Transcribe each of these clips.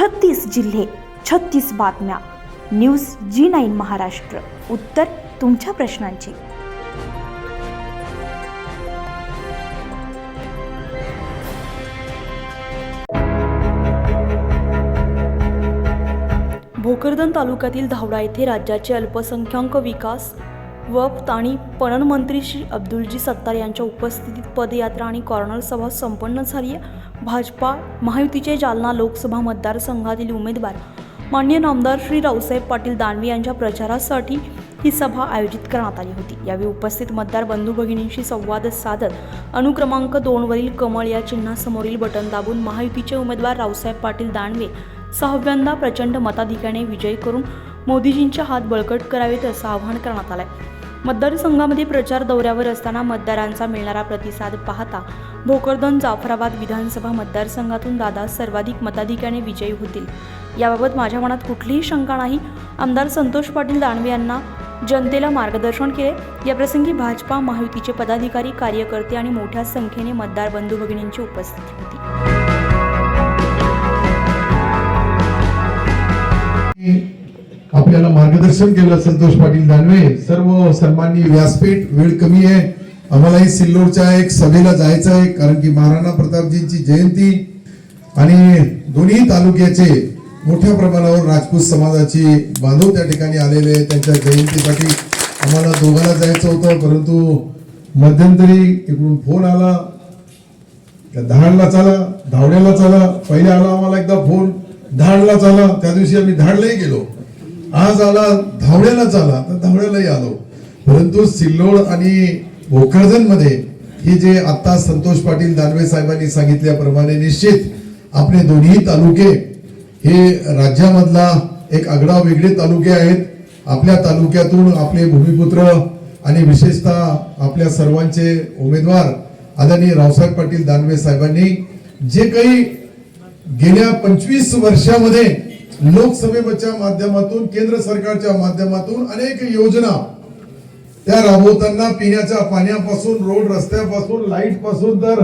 छत्तीस जिल्हे छत्तीस बातम्या. News G nine Maharashtra. उत्तर तुमच्या प्रश्नांची. भोकरदन तालुक्यातील धावडा येथे राज्याचे अल्पसंख्याक विकास व आणि पणन मंत्री श्री अब्दुलजी सत्तार यांच्या उपस्थितीत पदयात्रा आणि कॉर्नर सभा संपन्न झाली आहे. भाजपा महायुतीचे जालना लोकसभा मतदारसंघातील उमेदवार मान्य नामदार श्री रावसाहेब पाटील दानवे यांच्या प्रचारासाठी ही सभा आयोजित करण्यात आली होती. यावेळी उपस्थित मतदार बंधू भगिनींशी संवाद साधत अनुक्रमांक दोनवरील कमळ या चिन्हासमोरील बटन दाबून महायुतीचे उमेदवार रावसाहेब पाटील दानवे सहाव्यांदा प्रचंड मताधिक्याने विजय करून मोदीजींचे हात बळकट करावेत असं आवाहन करण्यात आलं आहे. मतदारसंघामध्ये प्रचार दौऱ्यावर असताना मतदारांचा मिळणारा प्रतिसाद पाहता भोकरदन जाफराबाद विधानसभा मतदारसंघातून दादा सर्वाधिक मताधिक्याने विजयी होतील. याबाबत माझ्या मनात कुठलीही शंका नाही. आमदार संतोष पाटील दानवे यांना जनतेला मार्गदर्शन केले. याप्रसंगी भाजपा महायुतीचे पदाधिकारी कार्यकर्ते आणि मोठ्या संख्येने मतदार बंधू भगिनींची उपस्थिती होती. आपल्याला मार्गदर्शन केलं संतोष पाटील दानवे. सर्व सन्माननीय व्यासपीठ वेळ कमी आहे. आम्हालाही सिल्लोडच्या एक सभेला जायचं आहे कारण की महाराणा प्रतापजींची जयंती आणि दोन्ही तालुक्याचे मोठ्या प्रमाणावर राजपूत समाजाची बांधव त्या ठिकाणी आलेले आहेत. त्यांच्या जयंतीसाठी आम्हाला दोघांना जायचं होतं परंतु मध्यंतरी इकडून फोन आला. त्या धाडला चला धावड्याला चला. पहिले आला आम्हाला एकदा फोन. धाडला चला. त्या दिवशी आम्ही धाडलाही गेलो. आज आला धावड्यालाच आला तर धावड्यालाही आलो. परंतु सिल्लोड आणि भोकरदनमध्ये जे आता संतोष पाटील दानवे साहेबांनी सांगितल्याप्रमाणे निश्चित आपले दोन्ही तालुके हे राज्यामधला एक आगळा वेगळे तालुके आहेत. आपल्या तालुक्यातून आपले भूमिपुत्र आणि विशेषतः आपल्या सर्वांचे उमेदवार आदरणीय रावसाहेब पाटील दानवे साहेबांनी जे काही गेल्या पंचवीस वर्षामध्ये लोकसभेच्या माध्यमातून केंद्र सरकारच्या माध्यमातून अनेक योजना त्या राबवताना पिण्याच्या पाण्यापासून रोड रस्त्यापासून लाइटपासून तर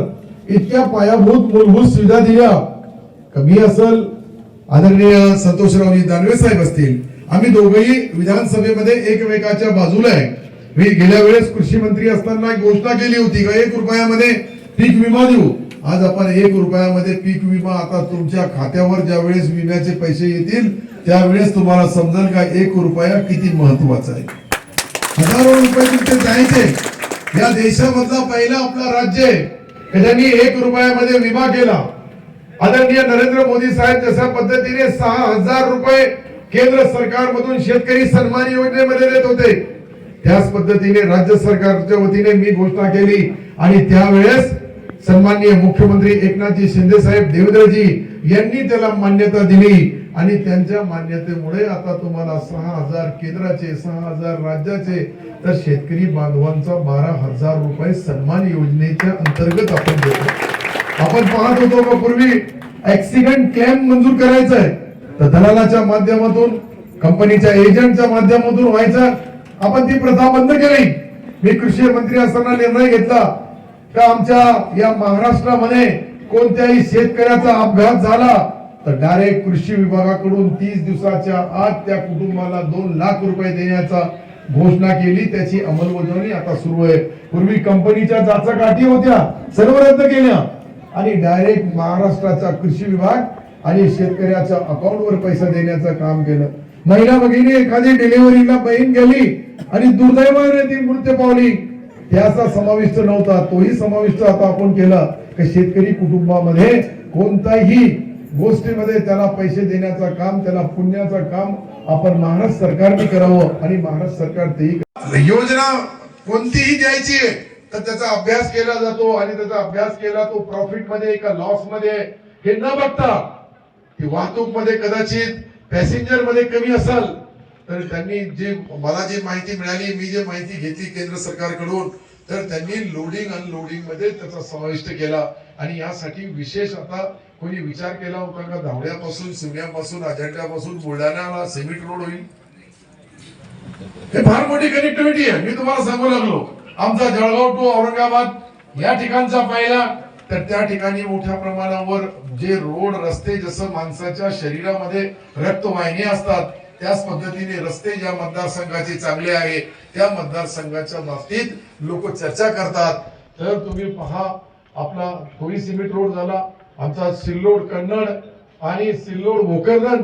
इतक्या पायाभूत मूलभूत सुविधा दिल्या. कमी असल आदरणीय संतोषरावजी दानवे साहेब असतील. आम्ही दोघेही विधानसभेमध्ये एकमेकाच्या बाजूला आहे. मी गेल्या वेळेस कृषी मंत्री असताना एक घोषणा केली होती का एक रुपयामध्ये पीक विमा देऊ. आज आपण एक रुपयामध्ये पीक विमा आता तुमच्या खात्यावर ज्या वेळेस विम्याचे पैसे येतील त्यावेळेस तुम्हाला समजेल का एक रुपया किती महत्त्वाचा आहे? हजारो रुपये तुमचे जायचे. या देशामधला पहिला आपला राज्य आहे. त्यांनी एक रुपयामध्ये विमा केला. आदरणीय नरेंद्र मोदी साहेब जशा पद्धतीने सहा हजार रुपये केंद्र सरकारमधून शेतकरी सन्मान योजनेमध्ये देत होते. त्याच पद्धतीने राज्य सरकारच्या वतीने मी घोषणा केली. आणि त्यावेळेस सन्माननीय मुख्यमंत्री एकनाथजी शिंदे साहेब देवेंद्रजी यांनी त्याला मान्यता दिली. आणि त्यांच्या मान्यतेमुळे आता तुम्हाला सहा हजार केंद्राचे सहा हजार राज्याचे तर शेतकरी बांधवांचा बारा हजार रुपये सन्मान योजनेच्या अंतर्गत आपण देतो. आपण पाहत होतो का पूर्वी ऍक्सिडेंट क्लेम मंजूर करायचा आहे तर दलालाच्या माध्यमातून कंपनीच्या एजंटच्या माध्यमातून व्हायचा. आपण ती प्रथा बंद केली. मी कृषी मंत्री असताना निर्णय घेतला. तर आमच्या या महाराष्ट्रामध्ये कोणत्याही शेतकऱ्याचा अपघात झाला तर डायरेक्ट कृषी विभागाकडून तीस दिवसाच्या आत त्या कुटुंबाला दोन लाख रुपये देण्याचा घोषणा केली. त्याची अंमलबजावणी आता सुरू आहे. पूर्वी कंपनीच्या जाचा गाठी होत्या सर्व रद्द केल्या. आणि डायरेक्ट महाराष्ट्राचा कृषी विभाग आणि शेतकऱ्याच्या अकाउंटवर पैसा देण्याचं काम केलं. महिला भगिनी एखादी डिलिव्हरीला बहीण गेली आणि दुर्दैवाने ती मृत्यू पावली. त्याचा समाविष्ट नव्हता. तोही समाविष्ट आता आपण केला की शेतकरी कुटुंबामध्ये कोणताही गोष्टीमध्ये त्याला पैसे देण्याचं काम त्याला पुण्याचं काम आपण महाराष्ट्र सरकारने करावं आणि महाराष्ट्र सरकार तेही योजना कोणतीही द्यायची आहे तर त्याचा अभ्यास केला जातो आणि त्याचा अभ्यास केला तो प्रॉफिटमध्ये का लॉसमध्ये हे न बघता की वाहतूकमध्ये कदाचित पॅसेंजरमध्ये कमी असेल तर त्यांनी जे मला जी माहिती मिळाली मी जे माहिती घेतली केंद्र सरकारकडून तर त्यांनी लोडिंग अनलोडिंगमध्ये त्याचा समाविष्ट केला. आणि यासाठी विशेष आता कोणी विचार केला होता का धावड्यापासून शिवण्यापासून अजंठ्यापासून बुलढाण्याला सिमेंट रोड होईल? हे फार मोठी कनेक्टिव्हिटी आहे. मी तुम्हाला सांगू लागलो. आमचा जळगाव टू औरंगाबाद या ठिकाणचा पहिला. तर त्या ठिकाणी मोठ्या प्रमाणावर जे रोड रस्ते जसं माणसाच्या शरीरामध्ये रक्तवाहिनी असतात त्याच पद्धतीने रस्ते ज्या मतदारसंघाचे चांगले आहे त्या मतदारसंघाच्या बाबतीत लोक चर्चा करतात. तर तुम्ही पहा आपला कोळी सिमेंट रोड झाला आमचा सिल्लोड कन्नड आणि सिल्लोड भोकरदन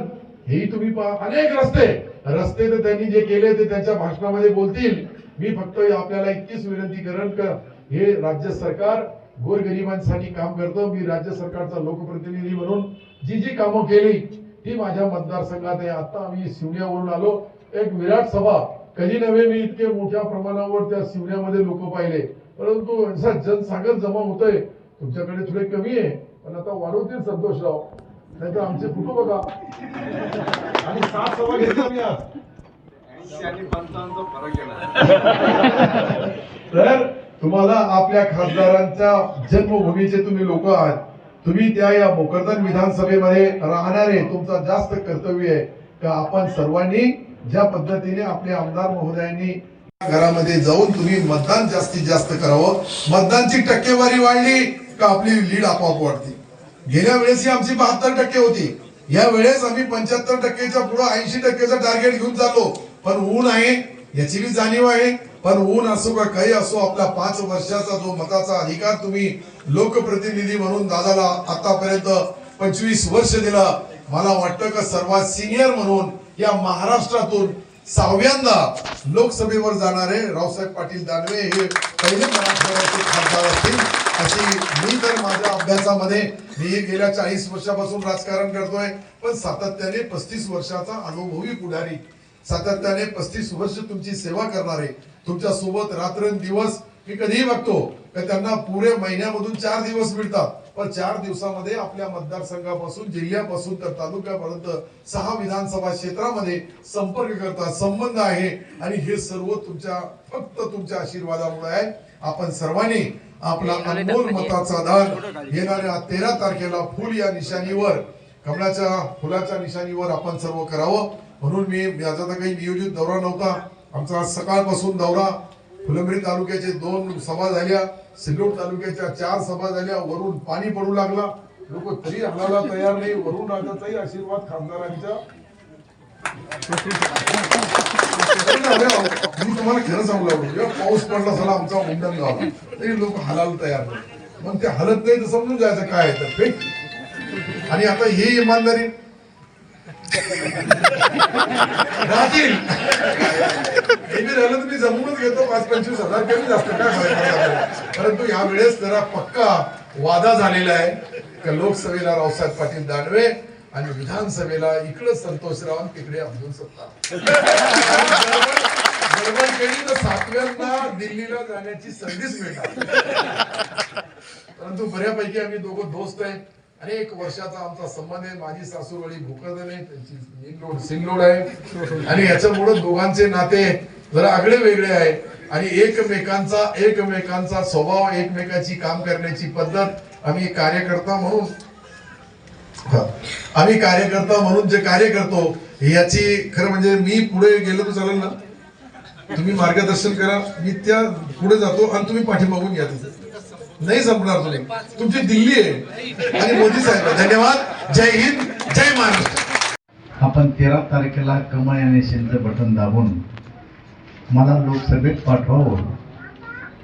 हेही तुम्ही पहा. अनेक रस्ते. रस्ते तर त्यांनी जे केले ते त्यांच्या भाषणामध्ये बोलतील. मी फक्त आपल्याला इतकीच विनंती करण कर हे राज्य सरकार गोरगरिबांसाठी काम करतो. मी राज्य सरकारचा लोकप्रतिनिधी म्हणून जी जी कामं केली ती माझ्या मतदारसंघात आहे. आता आम्ही शिवण्यावरून आलो. एक विराट सभा. कधी नव्हे मी इतके मोठ्या प्रमाणावर त्या शिवण्यामध्ये लोक पाहिले. परंतु असा जनसागर जमा होतोय तुमच्याकडे थोडे कमी आहे. पण आता वाढवतील संतोषराव. नाहीतर आमचे फोटो बघा आणि सात सभा घेतल्या मी आज. तर तुम्हाला आपल्या खासदारांच्या जन्मभूमीचे तुम्ही लोक आहात. तुम्ही त्या या भोकरदन विधानसभेमध्ये राहणारे तुमचा जास्त कर्तव्य आहे. का आपण सर्वांनी ज्या पद्धतीने आपले आमदार महोदयांनी घरामध्ये जाऊन तुम्ही मतदान जास्तीत जास्त करावं. मतदानची टक्केवारी वाढली का आपली लीड आपोआप वाढते. गेल्या वेळेस ही आमची बहात्तर टक्के होती. या वेळेस आम्ही पंच्याहत्तर टक्केच्या पुढे ऐंशी टक्केचं टार्गेट घेऊन चाललो. पण ऊन आहे याची बी जाणीव आहे. पण ऊन असो का काही असो आपला पाच वर्षाचा जो मताचा अधिकार तुम्ही लोकप्रतिनिधी म्हणून दादाला आतापर्यंत पंचवीस वर्ष दिला मला वाटतं का सर्वात सिनियर म्हणून या महाराष्ट्रातून सहाव्यांदा लोकसभेवर जाणारे रावसाहेब पाटील दानवे हे पहिले मराठवाड्याचे खासदार असतील. अशी मी तर माझ्या अभ्यासामध्ये मी गेल्या चाळीस वर्षापासून राजकारण करतोय. पण सातत्याने पस्तीस वर्षाचा अनुभवी पुढारी सातत्याने पस्तीस वर्ष तुमची सेवा करणारे तुमच्यासोबत रात्रंदिवस मी कधीही बघतो का त्यांना पुरे महिन्यामधून चार दिवस मिळतात. पण चार दिवसामध्ये आपल्या मतदारसंघापासून जिल्ह्यापासून तर तालुक्यापर्यंत सहा विधानसभा क्षेत्रामध्ये संपर्क करतात संबंध आहे. आणि हे सर्व तुमच्या फक्त तुमच्या आशीर्वादामुळे आहे. आपण सर्वांनी आपला अनमोल मताचा दान येणाऱ्या तेरा तारखेला फुल या निशाणीवर कमळाच्या फुलाच्या निशाणीवर आपण सर्व करावं. म्हणून मी माझा तर काही नियोजित दौरा नव्हता. आमचा आज सकाळपासून दौरा. फुलंब्री तालुक्याचे दोन सभा झाल्या. सिल्लोड तालुक्याच्या चार सभा झाल्या. वरून पाणी पडू लागला. लोक तरी हलायला तयार नाही. वरून राजाचाही आशीर्वाद खासदारांच्या. मी तुम्हाला खरं सांगू लागलो. जेव्हा पाऊस पडला झाला आमचा मुंडन गाव. तरी लोक हलायला तयार नाही. मग ते हलत नाही तर समजून जायचं काय तर. फेक आणि आता ही इमानदारी राहतील मी राहिलं तर मी जमूनच घेतो. पाच पंचवीस हजार कमी जास्त काय परंतु या वेळेस जरा पक्का वादा झालेला आहे. का लोकसभेला रावसाहेब पाटील दानवे आणि विधानसभेला इकडे संतोषराव आणि तिकडे अब्दुल सत्ता. गडबड केली तर सातव्यांना दिल्लीला जाण्याची संधीच मिळणार. परंतु बऱ्यापैकी आम्ही दोघं दोस्त आहेत अनेक वर्षाचा आमचा संबंध आहे. माझी सासूरवाडी भोकरदन आहे. त्यांची सिंगलोड सिंगलोड आहे. आणि याच्यामुळे दोघांचे नाते जरा आगळे वेगळे आहे. आणि एकमेकांचा एकमेकांचा स्वभाव एकमेकाची काम करण्याची पद्धत आम्ही कार्यकर्ता म्हणून हा. आम्ही कार्यकर्ता म्हणून जे कार्य करतो याची खरं म्हणजे मी पुढे गेलो तर चालेल ना? तुम्ही मार्गदर्शन करा. मी त्या पुढे जातो आणि तुम्ही पाठीमागून या तिथे. नाही संपणार तुम्ही तुमची दिल्ली आहे. आणि मोदी साहेब धन्यवाद. जय हिंद जय महाराष्ट्र. आपण तेरा तारखेला कमळ आणि शेंद्र बटन दाबून मला लोकसभेत पाठवावं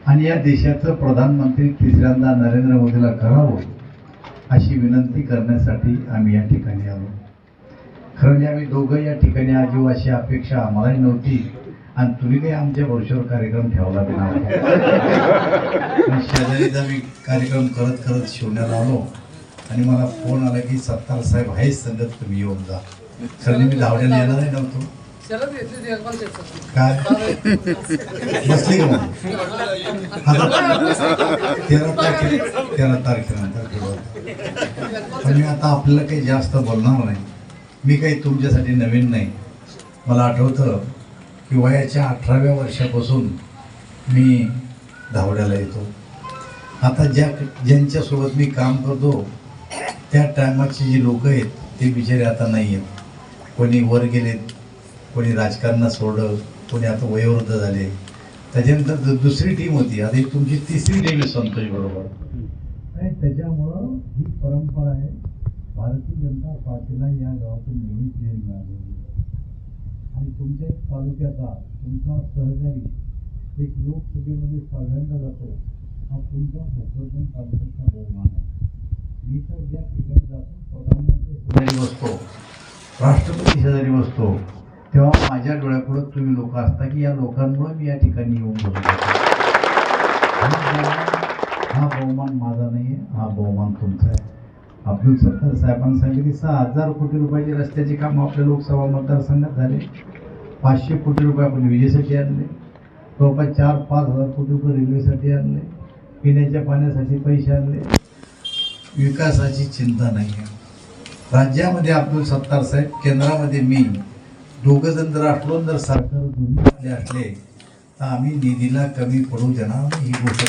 आणि या देशाचं प्रधानमंत्री तिसऱ्यांदा नरेंद्र मोदीला करावं अशी विनंती करण्यासाठी आम्ही या ठिकाणी आलो. खरं म्हणजे आम्ही दोघं या ठिकाणी आजीव अशी अपेक्षा आम्हालाही नव्हती. आणि तुम्ही काही आमच्या वर्षावर कार्यक्रम ठेवला नव्हता पण शेजारीच आम्ही कार्यक्रम करत करत शिवण्याला आलो आणि मला फोन आला की सत्तार साहेब आहेच संगत तुम्ही येऊन जा. खरं मी धावड्याला येणारही नव्हतो. शरद घेतली ती अकाउंट त्याचं. काय? बसली का तेरा तारखे तेरा तारखेनंतर पण मी आता आपल्याला काही जास्त बोलणार नाही. मी काही तुमच्यासाठी नवीन नाही. मला आठवतं की वयाच्या अठराव्या वर्षापासून मी धावड्याला येतो. आता ज्या ज्यांच्यासोबत मी काम करतो त्या टायमाची जी लोक आहेत ते बिचारे आता नाही आहेत. कोणी वर गेलेत कोणी राजकारणात सोडलं कोणी आता वयोवृद्ध झाले. त्याच्यानंतर दु- दुसरी टीम होती. आता तुमची तिसरी टीम आहे संतोष बरोबर. आणि त्याच्यामुळं ही परंपरा आहे. भारतीय जनता पार्टीला या गावातून नेहमीच लीड आणि तुमच्या एक तालुक्याचा तुमचा सहकारी एक लोकसभेमध्ये सगळ्यांदा जातो. हा तुमचा भोकरदन तालुक्याचा बहुमान आहे. मी तर ज्या ठिकाणी जातो प्रधानमंत्री शेजारी बसतो. राष्ट्रपती शेजारी बसतो. तेव्हा माझ्या डोळ्यापुढं तुम्ही लोक असता की या लोकांमुळे मी या ठिकाणी येऊन बसतो. हा बहुमान माझा नाही आहे हा बहुमान तुमचा आहे. अब्दुल सत्तार साहेबांनी सांगितले सहा हजार कोटी रुपयाचे रस्त्याचे काम आपल्या लोकसभा मतदारसंघात झाले. पाचशे कोटी रुपये आपण विजेसाठी आणले. जवळपास चार पाच हजार कोटी रुपये रेल्वेसाठी आणले. पिण्याच्या पाण्यासाठी पैसे आणले. विकासाची चिंता नाही आहे. राज्यामध्ये अब्दुल सत्तार साहेब केंद्रामध्ये मी दोघं जण जर असलो जर सरकार दोन्ही आपले असले तर आम्ही निधीला कमी पडू देणार ही गोष्ट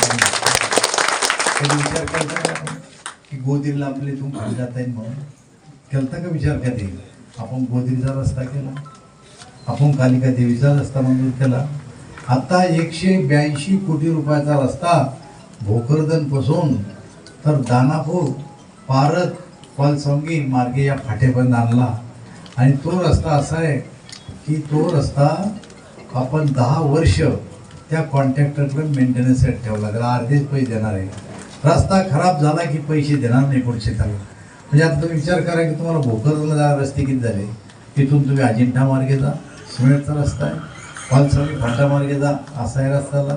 विचार करता की गोदीला आपले इथून खाली जाता येईल म्हणून. केलता का विचार कधी आपण गोदीचा रस्ता केला. आपण कालिका देवीचा रस्ता मंजूर केला. आता एकशे ब्याऐंशी कोटी रुपयाचा रस्ता भोकरदनपासून तर दानापूर पारत पलसंगी मार्गे या फाटेपर्यंत आणला. आणि तो रस्ता असा आहे की तो रस्ता आपण दहा वर्ष त्या कॉन्ट्रॅक्टरकडे मेंटेनन्ससाठी ठेवला. त्याला अर्धेच पैसे देणार आहे. रस्ता खराब झाला की पैसे देणार नाही पुढचे त्याला. म्हणजे आता तुम्ही विचार करा की तुम्हाला भोकरला जा रस्ते किती झाले? तिथून तुम्ही अजिंठा मार्गे जा सिमेंटचा रस्ता आहे. पालसंगी फाटा मार्गे जा असा आहे रस्ता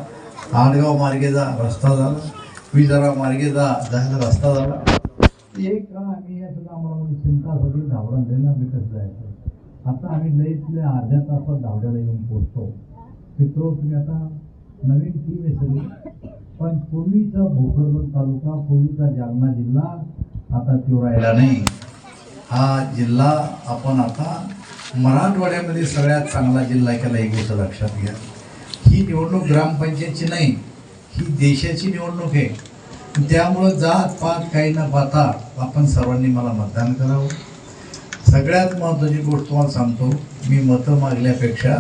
आडगाव मार्गे जा रस्ता झाला. विजारा मार्गे जा जायला रस्ता झाला. एक काळ आम्ही या आम्हाला म्हणजे चिंता सगळी धावडा दिला आम्ही कसं जायचं. आता आम्ही लईतल्या अर्ध्या तासात धावड्याला येऊन पोचतो मित्र तुम्ही आता नवीन टीम आहे सगळी. पण पूर्वीचा भोकरदन तालुका पूर्वीचा जालना जिल्हा आता तो राहिला नाही. हा जिल्हा आपण आता मराठवाड्यामध्ये सगळ्यात चांगला जिल्हा केला एक गोष्ट लक्षात घ्या. ही निवडणूक ग्रामपंचायतची नाही ही देशाची निवडणूक आहे. त्यामुळं जात पात काही न पाहता आपण सर्वांनी मला मतदान करावं. सगळ्यात महत्त्वाची गोष्ट तुम्हाला सांगतो मी मतं मागल्यापेक्षा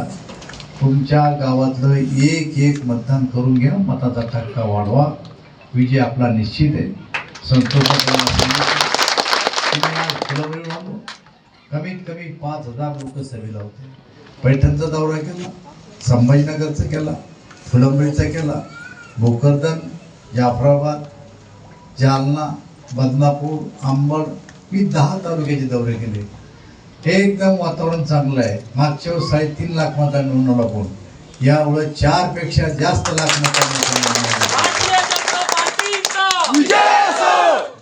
तुमच्या गावातलं एक एक मतदान करून घ्या मताचा टक्का वाढवा. विजय आपला निश्चित आहे. संतोष कमीत कमी पाच हजार लोक सभेला होते. पैठणचा दौरा केला संभाजीनगरचा केला फुलंबळीचा केला भोकरदन जाफराबाद जालना बदनापूर अंबड मी दहा तालुक्याचे दौरे केले. एकदम वातावरण चांगलं आहे. मागच्या वेळेस साडेतीन लाख मतांनी निवडून आपण. यावेळेस चारपेक्षा जास्त लाख मतांनी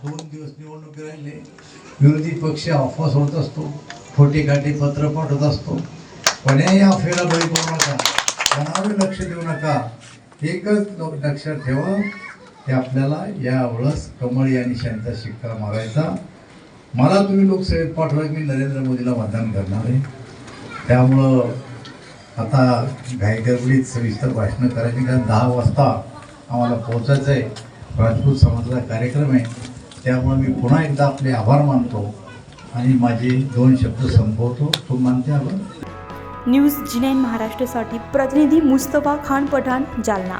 दोन दिवस निवडणूक राहिले. विरोधी पक्ष अफवा सोडत असतो. खोटे काटे पत्र पाठवत असतो. कोण्याही अफवेला बळी पडू नका. कोणावर लक्ष देऊ नका. एकच लक्षात ठेवा की आपल्याला यावेळेस कमळ या निशांचा शिक्का मारायचा. मला तुम्ही लोकसेवेत पाठवा मी नरेंद्र मोदीला मतदान करणार आहे. त्यामुळं आता घाईगरबडीत सविस्तर भाषणं करायची कारण दहा वाजता आम्हाला पोहोचायचं आहे राजपूत समाजाचा कार्यक्रम आहे. त्यामुळे मी पुन्हा एकदा आपले आभार मानतो आणि माझे दोन शब्द संपवतो. तो मानते आभार न्यूज जी नाईन महाराष्ट्रासाठी प्रतिनिधी मुस्तफा खान पठाण जालना.